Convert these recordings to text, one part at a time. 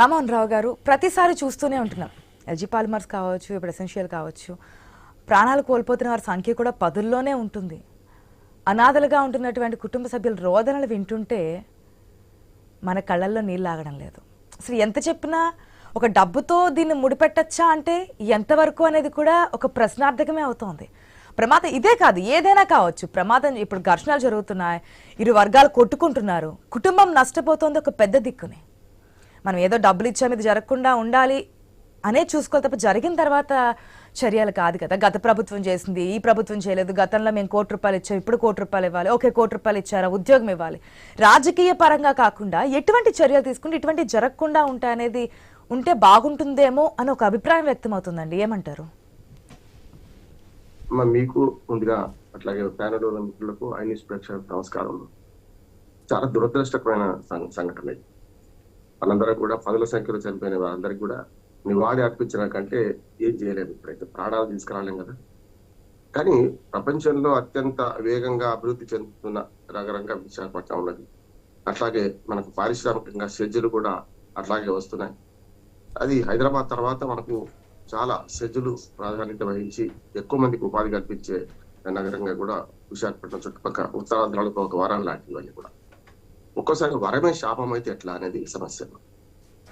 రామోహన్ రావు గారు ప్రతిసారి చూస్తూనే ఉంటున్నాం. ఎల్జీ పాలిమర్స్ కావచ్చు ఇప్పుడు ఎసెన్షియల్ కావచ్చు. ప్రాణాలు కోల్పోతున్న వారి సంఖ్య కూడా పదుల్లోనే ఉంటుంది. అనాథలుగా ఉంటున్నటువంటి కుటుంబ సభ్యుల రోదనలు వింటుంటే మన కళ్ళల్లో నీళ్ళు ఆగడం లేదు. అసలు ఎంత చెప్పినా ఒక డబ్బుతో దీన్ని ముడిపెట్టచ్చా అంటే ఎంతవరకు అనేది కూడా ఒక ప్రశ్నార్థకమే అవుతోంది. ప్రమాదం ఇదే కాదు ఏదైనా కావచ్చు. ప్రమాదం ఇప్పుడు ఘర్షణలు జరుగుతున్నాయి ఇరు వర్గాలు కొట్టుకుంటున్నారు. కుటుంబం నష్టపోతోంది ఒక పెద్ద దిక్కుని. మనం ఏదో డబ్బులు ఇచ్చాము ఇది జరగకుండా ఉండాలి అనే చూసుకోవాలి తప్ప జరిగిన తర్వాత చర్యలు కాదు కదా. గత ప్రభుత్వం చేసింది ఈ ప్రభుత్వం చేయలేదు. గతంలో మేము కోటి రూపాయలు ఇచ్చాం ఇప్పుడు కోటి రూపాయలు ఇవ్వాలి. ఓకే కోటి రూపాయలు ఇచ్చారా? ఉద్యోగం ఇవ్వాలి. రాజకీయ పరంగా కాకుండా ఎటువంటి చర్యలు తీసుకుంటే ఇటువంటి జరగకుండా ఉంటాయనేది ఉంటే బాగుంటుందేమో అని ఒక అభిప్రాయం వ్యక్తం అవుతుందండి ఏమంటారు మీకు ముందుగా అట్లాగే ప్యానల్ మిత్రులకు ఐనిస్ ప్రేక్షకులకు నమస్కారం. చాలా దురదృష్టకరమైన సంఘటన ఇది. వాళ్ళందరూ కూడా పదుల సంఖ్యలో చనిపోయిన వాళ్ళందరికీ కూడా నివాళి అర్పించిన కంటే ఏం చేయలేదు ఇప్పుడైతే ప్రాణాలు తీసుకురాలేం కదా. కానీ ప్రపంచంలో అత్యంత వేగంగా అభివృద్ధి చెందుతున్న నగరంగా విశాఖపట్నం ఉన్నది అట్లాగే మనకు పారిశ్రామికంగా షెడ్యూలు కూడా అట్లాగే వస్తున్నాయి. అది హైదరాబాద్ తర్వాత మనకు చాలా సెజ్జులు ప్రాధాన్యత వహించి ఎక్కువ మందికి ఉపాధి కల్పించే నగరంగా కూడా విశాఖపట్నం చుట్టుపక్కల ఉత్తరాంధ్రాలకు ఒక వరం లాంటివి కూడా. ఒక్కోసారి వరమే శాపం అయితే ఎట్లా అనేది సమస్య.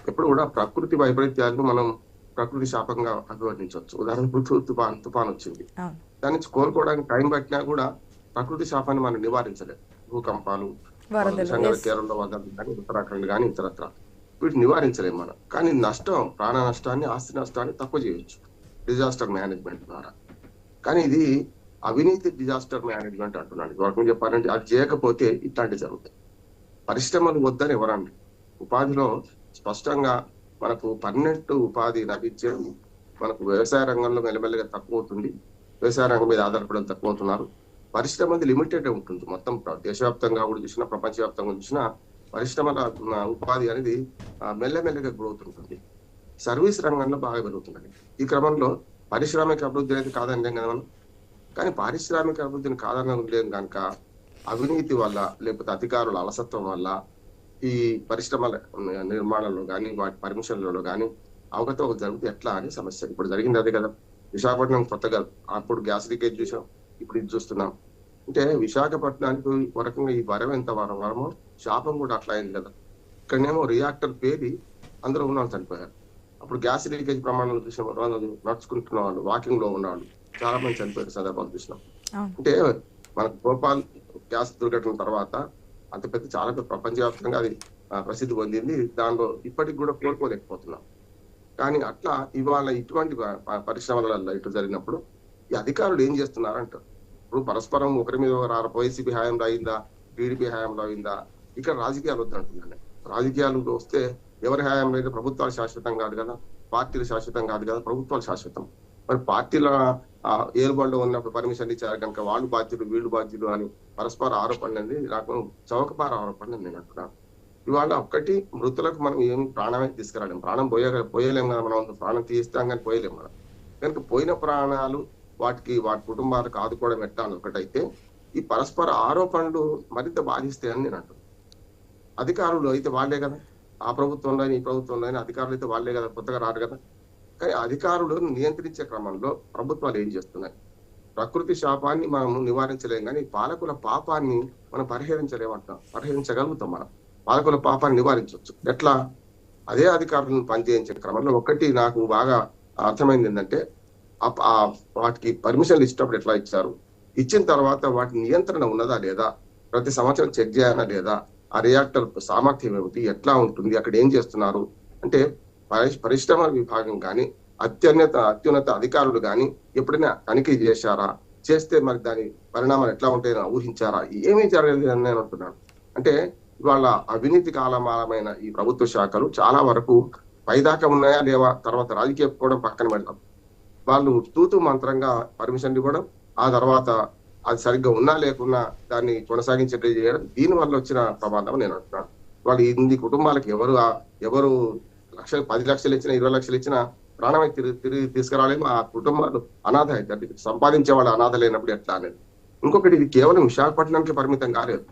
ఎప్పుడు కూడా ప్రకృతి వైపరీత్యాలను మనం ప్రకృతి శాపంగా అభివర్ణించవచ్చు ఉదాహరణకు తుఫాన్ తుఫాన్ వచ్చింది. దాని నుంచి కోలుకోవడానికి టైం పట్టినా కూడా ప్రకృతి శాపాన్ని మనం నివారించలేము భూకంపాలు. కేరళలో వరదలు కానీ ఉత్తరాఖండ్ కానీ ఇతరత్ర. వీటిని నివారించలేము మనం. కానీ నష్టం ప్రాణ నష్టాన్ని ఆస్తి నష్టాన్ని తక్కువ చేయొచ్చు. డిజాస్టర్ మేనేజ్మెంట్ ద్వారా. కానీ ఇది అవినీతి డిజాస్టర్ మేనేజ్మెంట్ అంటున్నాను వరకు చెప్పాలంటే అది చేయకపోతే ఇట్లాంటివి జరుగుతాయి. పరిశ్రమలు వద్దని ఎవరండి ఉపాధిలో స్పష్టంగా మనకు పన్నెట్టు ఉపాధి లభించేది మనకు వ్యవసాయ రంగంలో మెల్లమెల్లగా తక్కువ అవుతుంది వ్యవసాయ రంగం మీద ఆధారపడడం తక్కువ అవుతున్నారు పరిశ్రమది లిమిటెడ్ ఉంటుంది. మొత్తం ప్ర- దేశవ్యాప్తంగా కూడా చూసినా ప్రపంచవ్యాప్తంగా చూసినా పరిశ్రమల ఉపాధి అనేది మెల్లమెల్లగా గ్రోత్ ఉంటుంది సర్వీస్ రంగంలో బాగా పెరుగుతుందండి. ఈ క్రమంలో పారిశ్రామిక అభివృద్ధి అనేది కాదని కదా మనం. కానీ పారిశ్రామిక అభివృద్ధిని కాదనలేం కనుక అవినీతి వల్ల లేకపోతే అధికారుల అలసత్వం వల్ల ఈ పరిశ్రమల నిర్మాణంలో కానీ వాటి పర్మిషన్లలో కానీ అవకతవకలు జరిగితే ఎట్లా అని సమస్య. ఇప్పుడు జరిగింది అదే కదా. విశాఖపట్నం కొత్తగా అప్పుడు గ్యాస్ లీకేజ్ చూసాం. ఇప్పుడు ఇది చూస్తున్నాం. అంటే విశాఖపట్నానికి ఒక రకంగా ఈ వరం ఎంత వరం? వరమో శాపం కూడా అట్లా అయింది కదా. ఇక్కడనేమో రియాక్టర్ పేలి అందరూ ఉన్న వాళ్ళు చనిపోయారు. అప్పుడు గ్యాస్ లీకేజ్ ప్రమాణాలు చూసిన వాళ్ళు నడుచుకుంటున్న వాళ్ళు వాకింగ్లో ఉన్నవాళ్ళు చాలా మంది చనిపోయిన సందర్భాలు చూసినాం. అంటే మనకు భోపాల్ గ్యాస్ దుర్ఘటన తర్వాత అంత పెద్ద చాలా పెద్ద ప్రపంచవ్యాప్తంగా అది ప్రసిద్ధి పొందింది. దానిలో ఇప్పటికి కూడా కోలుకోలేకపోతున్నాం. కానీ అట్లా ఇవాళ ఇటువంటి పరిశ్రమలలో ఇటు జరిగినప్పుడు ఈ అధికారులు ఏం చేస్తున్నారు ఇప్పుడు పరస్పరం ఒకరి మీద ఒకరు ఆర వైసీపీ హయాంలో అయిందా? టీడీపీ హయాంలో అయిందా? ఇక్కడ రాజకీయాలు వద్దంటున్నాను రాజకీయాలు వస్తే ఎవరి హయాంలో అయితే ప్రభుత్వాలు శాశ్వతం కాదు కదా? పార్టీలు శాశ్వతం కాదు కదా? ప్రభుత్వాలు శాశ్వతం. మరి పార్టీల ఏలుబడిలో ఉన్నప్పుడు పర్మిషన్ ఇచ్చారు కనుక వాళ్ళు బాధ్యులు వీళ్ళు బాధ్యులు అని పరస్పర ఆరోపణలు అనేది నాకు చౌకపార ఆరోపణలు నేను అంటున్నాను ఇవాళ ఒక్కటి మృతులకు మనం ఏం ప్రాణమే తీసుకురాలేము ప్రాణం పోయే పోయలేం కదా మనం. ప్రాణం తీస్తాం కానీ పోయలేము మనం కనుక పోయిన ప్రాణాలు వాటికి వాటి కుటుంబాలకు ఆదుకోవడం ఎట్లా అని ఒకటైతే ఈ పరస్పర ఆరోపణలు మరింత బాధిస్తాయని నేను అంటున్నాను అధికారులు అయితే వాళ్ళే కదా. ఆ ప్రభుత్వంలో ఈ ప్రభుత్వంలో అధికారులు అయితే వాళ్ళే కదా. కొత్తగా రారు కదా. కానీ నియంత్రించే క్రమంలో ప్రభుత్వాలు ఏం చేస్తున్నాయి? ప్రకృతి శాపాన్ని మనం నివారించలేం కానీ పాలకుల పాపాన్ని మనం పరిహరించలేమంటాం పరిహరించగలుగుతాం మనం. పాలకుల పాపాన్ని నివారించవచ్చు. ఎట్లా? అదే అధికారులను పనిచేయించే క్రమంలో ఒకటి నాకు బాగా అర్థమైంది ఏంటంటే వాటికి పర్మిషన్లు ఇచ్చినప్పుడు ఎట్లా ఇచ్చారు? ఇచ్చిన తర్వాత వాటి నియంత్రణ ఉన్నదా లేదా? ప్రతి సంవత్సరం చెక్ చేయాలా లేదా? ఆ రియాక్టర్ సామర్థ్యం ఏమిటి? ఎట్లా ఉంటుంది? అక్కడ ఏం చేస్తున్నారు? అంటే పరిశ్రమ విభాగం కానీ అత్యున్నత అత్యున్నత అధికారులు కానీ ఎప్పుడైనా తనిఖీ చేశారా? చేస్తే మరి దాని పరిణామాలు ఎట్లా ఉంటాయని ఊహించారా? ఏమీ జరగలేదు అని నేను అంటున్నాను. అంటే ఇవాళ అవినీతి కాలమాలమైన ఈ ప్రభుత్వ శాఖలు చాలా వరకు పైదాకా ఉన్నాయా లేవా? తర్వాత రాజకీయ కూడా పక్కన పెడతాం వాళ్ళు తూతు మంత్రంగా పర్మిషన్ ఇవ్వడం ఆ తర్వాత అది సరిగ్గా ఉన్నా లేకున్నా దాన్ని కొనసాగించేట్టు చేయడం దీని వల్ల వచ్చిన ప్రమాదం నేను అంటున్నాను. వాళ్ళు ఇన్ని కుటుంబాలకు ఎవరు ఎవరు లక్షలు పది లక్షలు ఇచ్చిన ఇరవై లక్షలు ఇచ్చిన ప్రాణమై తిరిగి తిరిగి తీసుకురాలేము. ఆ కుటుంబాలు అనాథ అవుతారు సంపాదించే వాళ్ళు అనాథ లేనప్పుడు ఎట్లా అనేది. ఇంకొకటి ఇది కేవలం విశాఖపట్నానికి పరిమితం కాలేదు.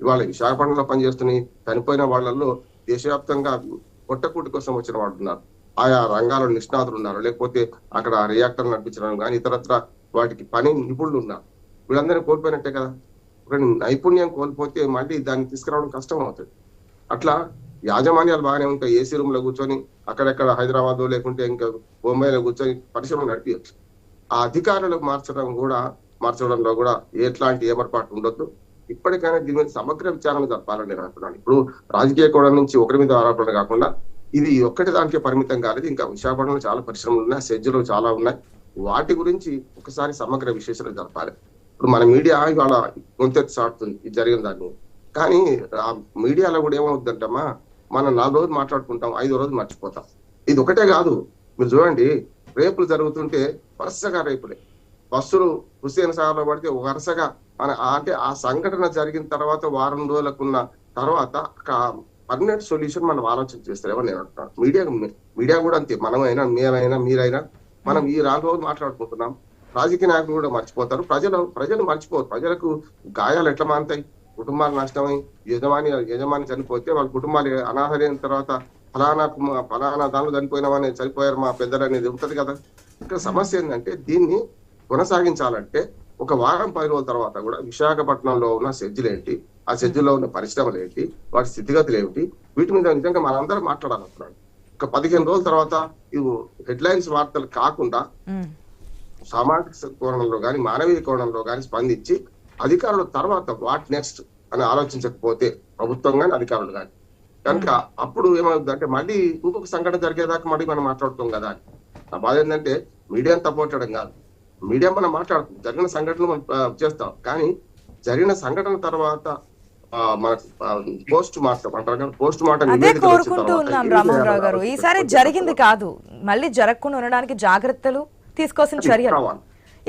ఇవాళ విశాఖపట్నంలో పనిచేస్తున్న చనిపోయిన వాళ్ళల్లో దేశవ్యాప్తంగా పొట్టకూటి కోసం వచ్చిన వాళ్ళు ఉన్నారు. ఆయా రంగాల నిష్ణాతులు ఉన్నారు. లేకపోతే అక్కడ రియాక్టర్ నడిపించడం కానీ ఇతరత్ర వాటికి పని నిపుణులు ఉన్నారు. వీళ్ళందరినీ కోల్పోయినట్టే కదా. ఒక నైపుణ్యం కోల్పోతే మళ్ళీ దాన్ని తీసుకురావడం కష్టం అవుతుంది. అట్లా యాజమాన్యాలు బాగానే ఉంటాయి. ఏసీ రూమ్లో కూర్చొని అక్కడెక్కడ హైదరాబాద్ లేకుంటే ఇంకా బొంబాయిలో కూర్చొని పరిశ్రమలు నడిపించచ్చు ఆ అధికారులకు మార్చడం కూడా మార్చడంలో కూడా ఎట్లాంటి ఏమర్పాటు ఉండొద్దు. ఇప్పటికైనా దీని మీద సమగ్ర విచారణ జరపాలని నేను అంటున్నాను ఇప్పుడు రాజకీయ కోణం నుంచి ఒకరి మీద ఆరోపణలు కాకుండా ఇది ఒక్కటి దానికే పరిమితం కాలేదు. ఇంకా విశాఖపట్నంలో చాలా పరిశ్రమలు ఉన్నాయి సెజ్జులు చాలా ఉన్నాయి. వాటి గురించి ఒకసారి సమగ్ర విశ్లేషణ జరపాలి. ఇప్పుడు మన మీడియా ఇవాళ గొంతెత్తి సాడుతుంది ఇది జరిగిన దాన్ని. కానీ ఆ మీడియాలో కూడా ఏమవుతుందంటమ్మా మనం నాలుగు రోజులు మాట్లాడుకుంటాం ఐదో రోజు మర్చిపోతాం. ఇది ఒకటే కాదు. మీరు చూడండి రేపులు జరుగుతుంటే వరుసగా రేపులే. బస్సులు హుస్సేన్ సాగర్లో పడితే వరుసగా మన అంటే ఆ సంఘటన జరిగిన తర్వాత వారం రోజులకున్న తర్వాత పర్మనెంట్ సొల్యూషన్ మనం ఆలోచన చేస్తారేమో నేను అంటున్నాను? మీడియా మీడియా కూడా అంతే. మనమైనా మేమైనా మీరైనా మనం ఈ రాను రోజులు మాట్లాడుకుంటున్నాం. రాజకీయ నాయకులు కూడా మర్చిపోతారు. ప్రజలు ప్రజలు మర్చిపోరు. ప్రజలకు గాయాలు ఎట్లా మానుతాయి కుటుంబాలు నష్టమై యజమాని యజమాని చనిపోతే వాళ్ళ కుటుంబాలు అనాథరైన తర్వాత ఫలానా ఫలానా దానిలో చనిపోయినామని చనిపోయారు మా పెద్దలు అనేది ఉంటది కదా ఇక్కడ సమస్య ఏంటంటే దీన్ని కొనసాగించాలంటే ఒక వారం పది రోజుల తర్వాత కూడా విశాఖపట్నంలో ఉన్న సెజ్జులు ఏంటి ఆ సెజ్జులో ఉన్న పరిశ్రమలు ఏంటి వాటి స్థితిగతులు ఏమిటి వీటి మీద నిజంగా మనందరం మాట్లాడాలనుకున్నాను ఒక పదిహేను రోజుల తర్వాత ఇవి హెడ్లైన్స్ వార్తలు కాకుండా. సామాజిక కోణంలో కానీ మానవీయ కోణంలో కానీ స్పందించి అధికారుల తర్వాత వాట్ నెక్స్ట్ అని ఆలోచించకపోతే ప్రభుత్వం కానీ అధికారులు కానీ కనుక అప్పుడు ఏమవుతుంది అంటే మళ్ళీ ఇంకొక సంఘటన జరిగేదాకా మళ్ళీ మనం మాట్లాడుతాం కదా అని. నా బాధ ఏంటంటే మీడియాని తప్పొట్టడం కాదు. మీడియా మనం మాట్లాడుతాం. జరిగిన సంఘటనలు మనం చేస్తాం. కానీ జరిగిన సంఘటన తర్వాత పోస్ట్ మార్టం అంటారు కదా పోస్ట్ మార్టం అదే కోరుకుంటూ ఉన్నాం రామోహన్ రావు గారు. ఈసారి జరిగింది కాదు. మళ్ళీ జరగకుండా ఉండడానికి జాగ్రత్తలు తీసుకోవాల్సిన చర్యలు.